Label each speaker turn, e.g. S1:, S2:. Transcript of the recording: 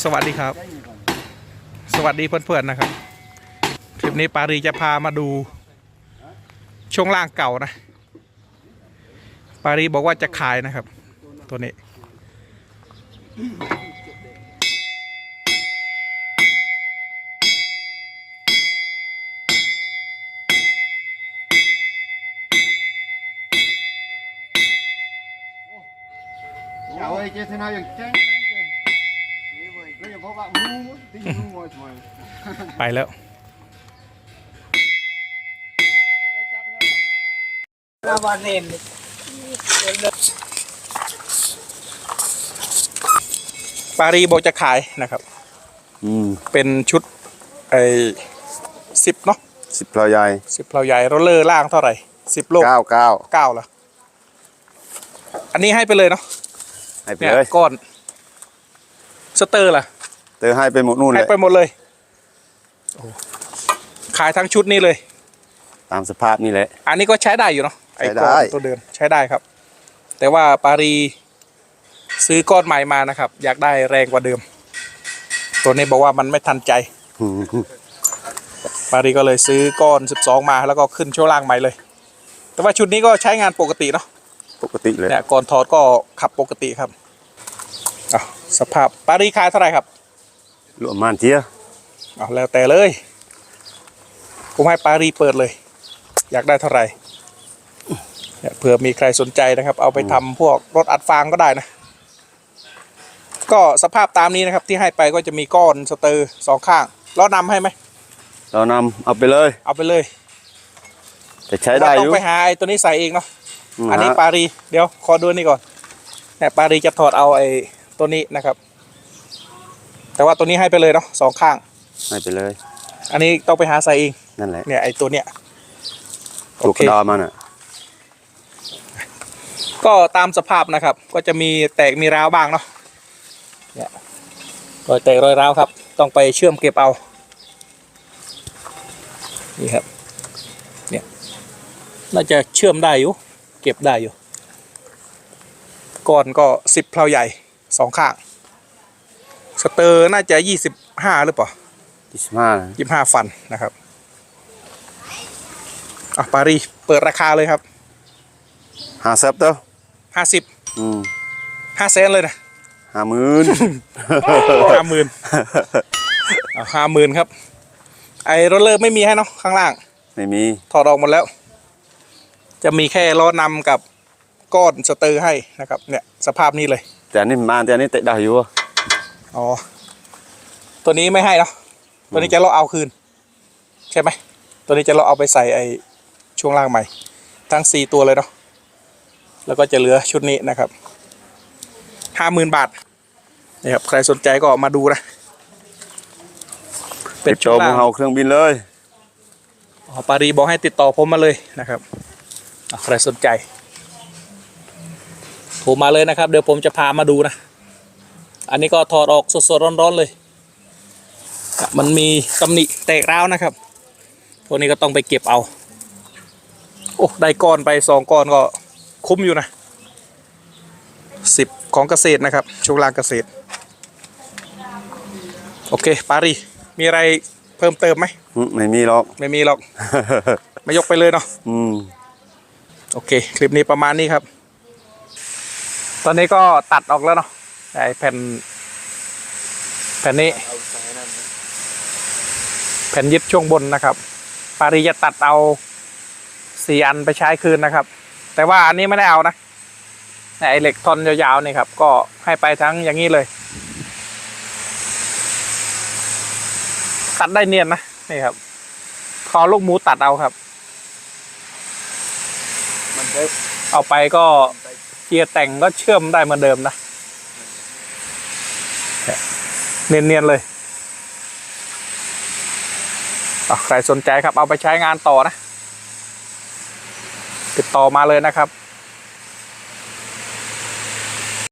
S1: สวัสดีครับ สวัสดีเพื่อนๆนะครับทริปนี้ปารีจะพามาดู ช่วงล่างเก่านะ ปารีบอกว่าจะขายนะครับ ตัวนี้
S2: Chào ơi, chơi thế nào vậy? Chơi nhanh chơi. Bây giờ có bạn ngu, tí ngu ngồi thôi.
S1: ไปแล้วปารีบอกจะขายนะครับ
S3: อืม
S1: เป็นชุดไอ้สิบเนาะ
S3: สิบเราใหญ่
S1: สิบเราใหญ่โรลเลอร์ล่างเท่าไหร่สิบโล
S3: เก้าเก้า
S1: เก้าเหรออันนี้ให้ไปเลยเนาะ
S3: ให้ไป
S1: เนี่ย
S3: เลย
S1: ก้อนสเตอร์ล่ะ
S3: เตอให้ไปหมดนู่นเล
S1: ให้
S3: ย
S1: ไปหมดเลยโอ้ขายทั้งชุดนี้เลย
S3: ตามสภาพนี่แหละ
S1: อันนี้ก็ใช้ได้อยู่เนาะไอ้
S3: ใช้ได้
S1: ก้อนตัวเดิมใช้ได้ครับ แต่ว่าปารีซื้อก้อนใหม่มานะครับ อยากได้แรงกว่าเดิม ตัวนี้บอกว่ามันไม่ทันใจ
S3: อืม
S1: ปารีก็เลยซื้อก้อน 12 มาแล้วก็ขึ้นช่วงล่างใหม่เลย แต่ว่าชุดนี้ก็ใช้งานปกติเนาะ
S3: ปกติเลย
S1: เนี่ยก่อนถอดก็ขับปกติครับอะสภาพปารีขายเท่าไหร่ครับ
S3: รวมมานเทีย
S1: เอาแล้วแต่เลย ผมให้ปารีเปิดเลย อยากได้เท่าไหร่เนี่ยเผื่อมีใครสนใจนะครับ เอาไปทำพวกรถอัดฟางก็ได้นะ ก็สภาพตามนี้นะครับ ที่ให้ไปก็จะมีก้อนสเตอร์สองข้างล้อนำให้ไหม
S3: เรานำเอาไปเลย
S1: เอาไปเลย
S3: แต่ใช้ได้
S1: เรา
S3: อ
S1: ต้อยู่งไปหาไอ้ตัวนี้ใส่เองเนาะ
S3: ม
S1: อันนี้
S3: ฮะ
S1: ปารีเดี๋ยวขอดูนี่ก่อนเนี่ยปารีจะถอดเอาไอ้ตัวนี้นะครับ แต่ว่าตัวนี้ให้ไปเลยเนาะสองข้าง
S3: ให้ไปเลย
S1: อันนี้ต้องไปหาใส่เอง
S3: นั่นแหละ
S1: เนี่ยไอ้ตัวเนี้ย
S3: ลูกกระดามันอะ
S1: ก็ตามสภาพนะครับ ก็จะมีแตกมีร้าวบ้างเนาะเนี่ยรอยแตกรอยร้าวครับ ต้องไปเชื่อมเก็บเอา นี่ครับ เนี่ยน่าจะเชื่อมได้อยู่ เก็บได้อยู่ก่อนก็สิบเพลาใหญ่สองข้าง สเตอร์น่าจะยี่สิบห้าหรือเปล่า
S3: ยี่สิบห้า
S1: ยี่ห้าฟันนะครับอะปารีเปิดราคาเลยครับ
S3: ห้าเซฟเต้า
S1: ห้าสิบ
S3: อืม
S1: ห้าเซนเลยนะ
S3: ห้าหมื่น
S1: ห้าหมื่นเอาห้าหมื่นครับ ไอ้โรลเลอร์ไม่มีให้เนาะข้างล่าง
S3: ไม่มี
S1: ถอดออกหมดแล้ว จะมีแค่ล้อนำกับก้อนสเตอร์ให้นะครับ เนี่ย สภาพนี้เลย
S3: แต่อันนี้มาแต่อันนี้เตะได้อยู่ อะ
S1: อ๋อ ตัวนี้ไม่ให้เนาะตัวนี้จะเราเอาคืน ใช่ไหม ตัวนี้จะเราเอาไปใส่ไอ้ช่วงล่างใหม่ ทั้งสี่ตัวเลยเนาะแล้วก็จะเหลือชุดนี้นะครับห้าหมื่นบาทนี่ครับใครสนใจก็มาดูนะเป็น
S3: ติด
S1: ช่
S3: ต่
S1: ว
S3: องมึ
S1: ล่าง
S3: งเอาเครื่องบินเลย
S1: อ๋อปารีบอกให้ติดต่อผมมาเลยนะครับอะใครสนใจโทรมาเลยนะครับ เดี๋ยวผมจะพามาดูนะ อันนี้ก็ถอดออกสดๆร้อนๆเลยอะมันมีตำหนิแตกร้าวนะครับพวกนี้ก็ต้องไปเก็บเอา โอ้ได้ก้อนไปสองก้อนก็คุ้มอยู่นะสิบของเกษตรนะครับช่วงล่างเกษตร โอเค ปารี มีอะไรเพิ่มเติมไหม
S3: อืมไม่มีหรอก
S1: ไม่มีหรอก ไม่ยกไปเลยเนาะ
S3: อืม
S1: โอเค คลิปนี้ประมาณนี้ครับ ตอนนี้ก็ตัดออกแล้วเนาะ ไอแผ่น แผ่นนี้ แผ่นยึดช่วงบนนะครับ ปารีจะตัดเอาสี่อันไปใช้คืนนะครับ แต่ว่าอันนี้ไม่ได้เอานะเนี่ยไอเหล็กทอนยาวๆนี่ครับ ก็ให้ไปทั้งอย่างนี้เลย ตัดได้เนียนนะนี่ครับคอลูกหมูตัดเอาครับ
S2: มันได้
S1: เอาไปก็เกียร์แต่งก็เชื่อมได้เหมือนเดิมนะ เนียนๆเลยใครสนใจครับเอาไปใช้งานต่อนะ ติดต่อมาเลยนะครับ